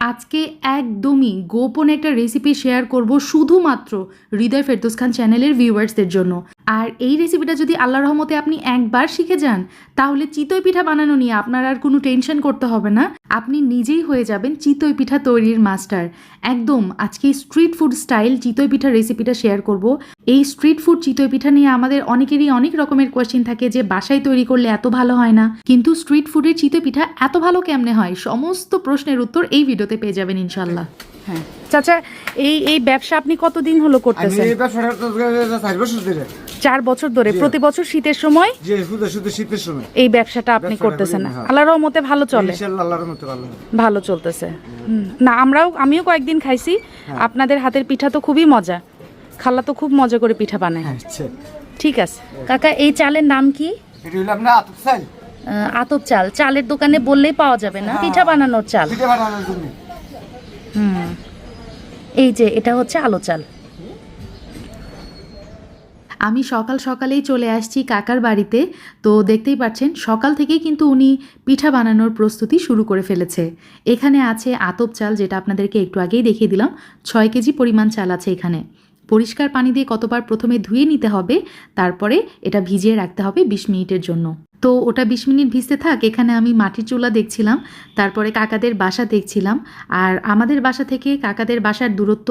আজকে একদমই গোপন একটা রেসিপি শেয়ার করব শুধুমাত্র হৃদয় ফেরদোস খান চ্যানেলের ভিউয়ার্সদের জন্য। আর এই রেসিপিটা যদি আল্লাহ রহমতে আপনি একবার শিখে যান, তাহলে চিতই পিঠা বানানো নিয়ে আপনার আর কোনো টেনশন করতে হবে না। আপনি নিজেই হয়ে যাবেন চিতই পিঠা তৈরির মাস্টার একদম আজকে স্ট্রিট ফুড স্টাইল চিতই পিঠার রেসিপিটা শেয়ার করব। এই স্ট্রিট ফুড চিতই পিঠা নিয়ে আমাদের অনেকেরই অনেক রকমের কোয়েশ্চেন থাকে যে, বাসায় তৈরি করলে এত ভালো হয় না? কিন্তু স্ট্রিট ফুডের চিতই পিঠা এত ভালো কেমনে হয়? সমস্ত প্রশ্নের উত্তর এই ভিডিওতে পেয়ে যাবেন ইনশাল্লাহ হ্যাঁ। চাচা এই এই ব্যবসা আপনি কতদিন হলো আমি করতেছেন? এই ব্যবসাটা তো চার বছর ধরে। চার বছর ধরে। প্রতি বছর শীতের সময়? যে শুধু শুধু শীতের সময়। এই ব্যবসাটা আপনি করতেছেন করি, হ্যাঁ। আল্লাহর রহমতে ভালো চলে। আল্লাহর ভালো। ভালো চলতেছে। না আমরাও আমিও কয়েকদিন খাইছি। হ্যাঁ। আপনাদের হাতের পিঠা তো খুবই মজা। খালা তো খুব মজা করে পিঠা বানায়। আচ্ছা। ঠিক আছে। কাকা এই চালের নাম কি? এটা হলো আপনার আতপ চাল। চালের দোকানে বললেই পাওয়া যাবে না। হ্যাঁ। পিঠা বানানোর চাল। পিঠে বানানোর জন্য। হুম। এই যে, এটা হচ্ছে আলো চাল। আমি সকাল সকালেই চলে আসছি কাকার বাড়িতে। তো দেখতেই পাচ্ছেন, সকাল থেকেই কিন্তু উনি পিঠা বানানোর প্রস্তুতি শুরু করে ফেলেছে। এখানে আছে আতপ চাল, যেটা আপনাদেরকে একটু আগেই দেখিয়ে দিলাম। ছয় কেজি পরিমাণ চাল আছে এখানে। পরিষ্কার পানি দিয়ে কতবার প্রথমে ধুয়ে নিতে হবে, তারপরে এটা ভিজিয়ে রাখতে হবে বিশ মিনিটের জন্য। তো ওটা বিশ মিনিট ভিজতে থাক, এখানে আমি মাটির চুলা দেখছিলাম, তারপরে কাকাদের বাসা দেখছিলাম, আর আমাদের বাসা থেকে কাকাদের বাসার দূরত্ব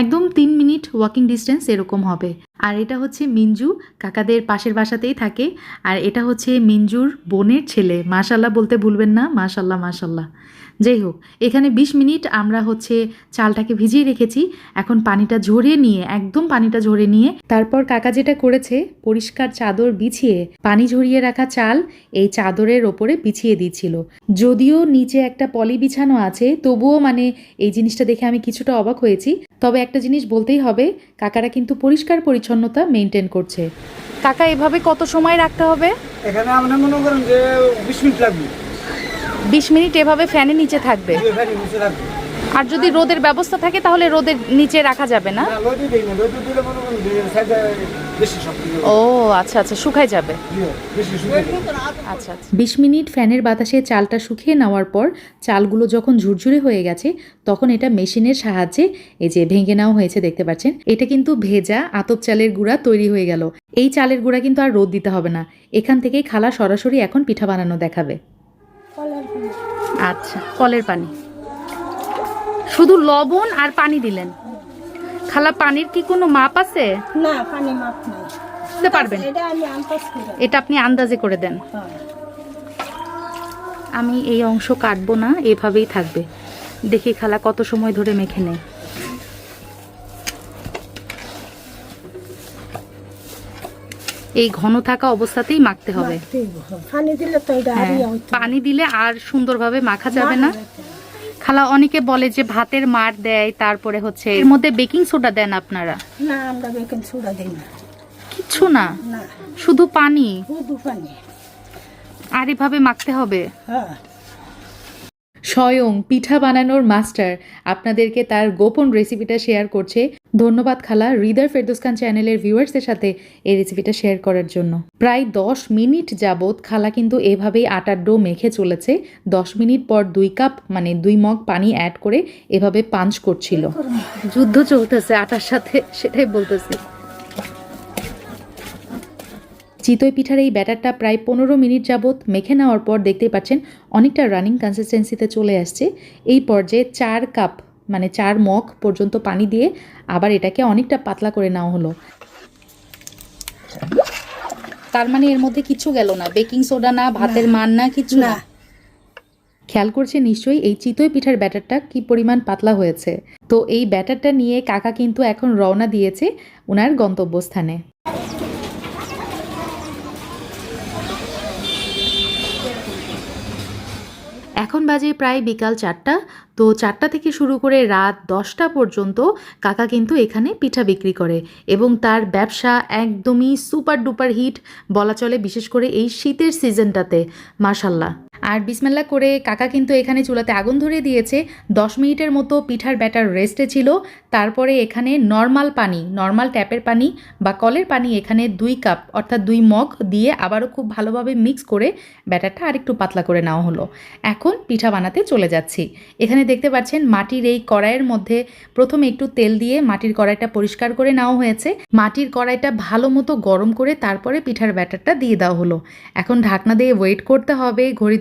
একদম তিন মিনিট ওয়াকিং ডিস্টেন্স এরকম হবে। আর এটা হচ্ছে মিঞ্জু, কাকাদের পাশের বাসাতেই থাকে, আর এটা হচ্ছে মিঞ্জুর বোনের ছেলে, মাশাল্লাহ বলতে ভুলবেন না, মাশাল্লাহ মাশাল্লাহ। যাই হোক এখানে ২০ মিনিট আমরা হচ্ছে চালটাকে ভিজিয়ে রেখেছি। এখন পানিটা ঝরিয়ে নিয়ে, একদম পানিটা ঝরে নিয়ে, তারপর কাকা যেটা করেছে, পরিষ্কার চাদর বিছিয়ে, পানি ঝরিয়ে রাখা চাল এই চাদরের ওপরে বিছিয়ে দিচ্ছিল। যদিও নিচে একটা পলি বিছানো আছে, তবুও মানে এই জিনিসটা দেখে আমি কিছুটা অবাক হয়েছি। তবে একটা জিনিস বলতেই হবে, কাকারা কিন্তু পরিষ্কার পরিচ্ছন্নতা মেনটেন করছে। কাকা, এভাবে কত সময় রাখতে হবে? এখানে আমরা মনে করেন যে বিশ মিনিট লাগবে। বিশ মিনিট এভাবে ফ্যানের নিচে থাকবে। আর যদি রোদের ব্যবস্থা থাকে তাহলে রোদের নিচে রাখা যাবে না? ও আচ্ছা আচ্ছা শুকাই যাবে। ইয়ে, শুকিয়ে। আচ্ছা আচ্ছা। বিশ মিনিট ফ্যানের বাতাসে চালটা শুকিয়ে নেওয়ার পর চালগুলো যখন ঝুরঝুরে হয়ে গেছে তখন এটা মেশিনের সাহায্যে এই যে ভেঙে নেওয়া হয়েছে দেখতে পাচ্ছেন? এটা কিন্তু ভেজা আতপ চালের গুঁড়া তৈরি হয়ে গেল। এই চালের গুঁড়া কিন্তু আর রোদ দিতে হবে না। এখান থেকেই খালা সরাসরি এখন পিঠা বানানো দেখাবে। আচ্ছা কলের পানি। শুধু লবণ আর পানি দিলেন। খালা পানির কি কোনো মাপ আছে? না পানি মাপ নাই। দিতে পারবেন। এটা আমি আন্দাজ করে এটা আপনি আন্দাজে করে দেন। আমি এই অংশ কাটবো না এভাবেই থাকবে। দেখি খালা কত সময় ধরে মেখে নেয়। এই ঘন থাকা অবস্থাতেই মাখতে হবে। পানি দিলে তো এটা হ্যাঁ, পানি দিলে আর সুন্দরভাবে মাখা যাবে না। খালা অনেকে বলে যে ভাতের মার দেয় তারপরে হচ্ছে এর মধ্যে বেকিং সোডা দেন আপনারা? না আমরা বেকিং সোডা দিই না। কিচ্ছু না? না। শুধু পানি? শুধু পানি। আর এভাবে মাখতে হবে? হ্যাঁ। স্বয়ং পিঠা বানানোর মাস্টার আপনাদেরকে তার গোপন রেসিপিটা শেয়ার করছে। ধন্যবাদ খালা, হৃদয় ফেরদৌস খান চ্যানেলের ভিউয়ার্সদের সাথে এই রেসিপিটা শেয়ার করার জন্য। প্রায় দশ মিনিট যাবৎ খালা কিন্তু এভাবেই আটার ডো মেখে চলেছে। দশ মিনিট পর দুই কাপ মানে দুই মগ পানি অ্যাড করে এভাবে পাঞ্চ করছিল। যুদ্ধ চলতেছে আটার সাথে, সেটাই বলতেছি। চিতই পিঠার এই ব্যাটারটা প্রায় পনেরো মিনিট যাবৎ মেখে নেওয়ার পর দেখতেই পাচ্ছেন অনেকটা রানিং কনসিস্টেন্সিতে চলে আসছে। এই পর্যায়ে চার কাপ মানে চার মগ পর্যন্ত পানি দিয়ে আবার এটাকে অনেকটা পাতলা করে নেওয়া হলো। তার মানে এর মধ্যে কিছু গেল না। বেকিং সোডা না ভাতের মান না কিছু না। খেয়াল করছে নিশ্চয়ই এই চিতই পিঠার ব্যাটারটা কি পরিমাণ পাতলা হয়েছে। তো এই ব্যাটারটা নিয়ে কাকা কিন্তু এখন রওনা দিয়েছে ওনার গন্তব্যস্থানে। এখন বাজে প্রায় বিকাল চারটা। তো চারটা থেকে শুরু করে রাত দশটা পর্যন্ত কাকা কিন্তু এখানে পিঠা বিক্রি করে এবং তার ব্যবসা একদমই সুপার ডুপার হিট বলা চলে বিশেষ করে এই শীতের সিজনটাতে মার্শাল্লাহ আর বিসমেল্লা করে কাকা কিন্তু এখানে চুলাতে আগুন ধরিয়ে দিয়েছে। দশ মিনিটের মতো পিঠার ব্যাটার রেস্টে ছিল। তারপরে এখানে নর্মাল পানি, নর্মাল ট্যাপের পানি বা কলের পানি এখানে দুই কাপ অর্থাৎ দুই মগ দিয়ে আবারও খুব ভালোভাবে মিক্স করে ব্যাটারটা আরেকটু পাতলা করে নেওয়া হলো। এখন পিঠা বানাতে চলে যাচ্ছি। এখানে দেখতে পাচ্ছেন মাটির এই কড়াইয়ের মধ্যে প্রথমে একটু তেল দিয়ে মাটির কড়াইটা পরিষ্কার করে নেওয়া হয়েছে। মাটির কড়াইটা ভালো মতো গরম করে তারপরে পিঠার ব্যাটারটা দিয়ে দেওয়া হলো। এখন ঢাকনা দিয়ে ওয়েট করতে হবে, ঘড়ি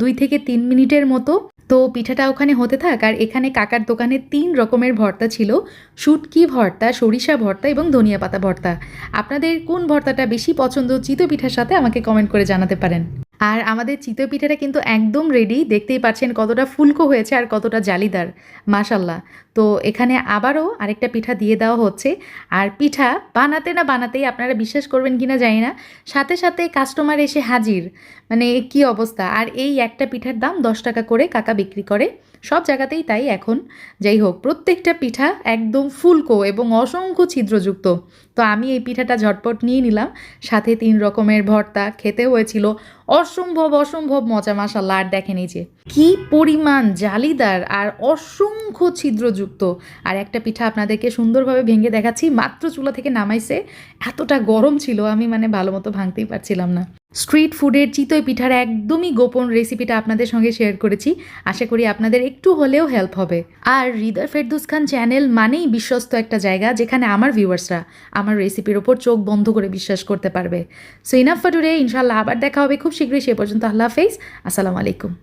দুই থেকে তিন মিনিটের মতো। তো পিঠাটা ওখানে হতে থাক আর এখানে কাকার দোকানে তিন রকমের ভর্তা ছিল। শুটকি ভর্তা, সরিষা ভর্তা এবং ধনিয়া পাতা ভর্তা। আপনাদের কোন ভর্তাটা বেশি পছন্দ? চিতো পিঠার সাথে আমাকে কমেন্ট করে জানাতে পারেন। আর আমাদের চিতই পিঠাটা কিন্তু একদম রেডি দেখতেই পাচ্ছেন কতটা ফুলকো হয়েছে আর কতটা জালিদার মাশাল্লাহ তো এখানে আবারও আরেকটা পিঠা দিয়ে দেওয়া হচ্ছে। আর পিঠা বানাতে না বানাতেই আপনারা বিশ্বাস করবেন কি না জানি না, সাথে সাথে কাস্টমার এসে হাজির। মানে কি অবস্থা? আর এই একটা পিঠার দাম দশ টাকা করে কাকা বিক্রি করে। সব জায়গাতেই তাই এখন। যাই হোক, প্রত্যেকটা পিঠা একদম ফুলকো এবং অসংখ্য ছিদ্রযুক্ত। তো আমি এই পিঠাটা ঝটপট নিয়ে নিলাম। সাথে তিন রকমের ভর্তা, খেতে হয়েছিল অসম্ভব অসম্ভব মজা মাসাল্লাহ আর দেখেন এই কি পরিমাণ জালিদার আর অসংখ্য ছিদ্রযুক্ত। আর একটা পিঠা আপনাদেরকে সুন্দরভাবে ভেঙে দেখাচ্ছি, মাত্র চুলা থেকে নামাইছে। এতটা গরম ছিল, আমি মানে ভালো মতো ভাঙতেই পারছিলাম না। স্ট্রিট ফুডের চিতই পিঠার একদমই গোপন রেসিপিটা আপনাদের সঙ্গে শেয়ার করেছি। আশা করি আপনাদের একটু হলেও হেল্প হবে। আর হৃদয় ফেরদুস খান চ্যানেল মানেই বিশ্বস্ত একটা জায়গা, যেখানে আমার ভিউয়ার্সরা, আমার রেসিপির ওপর চোখ বন্ধ করে বিশ্বাস করতে পারবে। সো ইনাফ টুডে ইনশাল্লাহ আবার দেখা হবে খুব শীঘ্রই, সে পর্যন্ত আল্লাহ হাফেজ। আসসালামু আলাইকুম।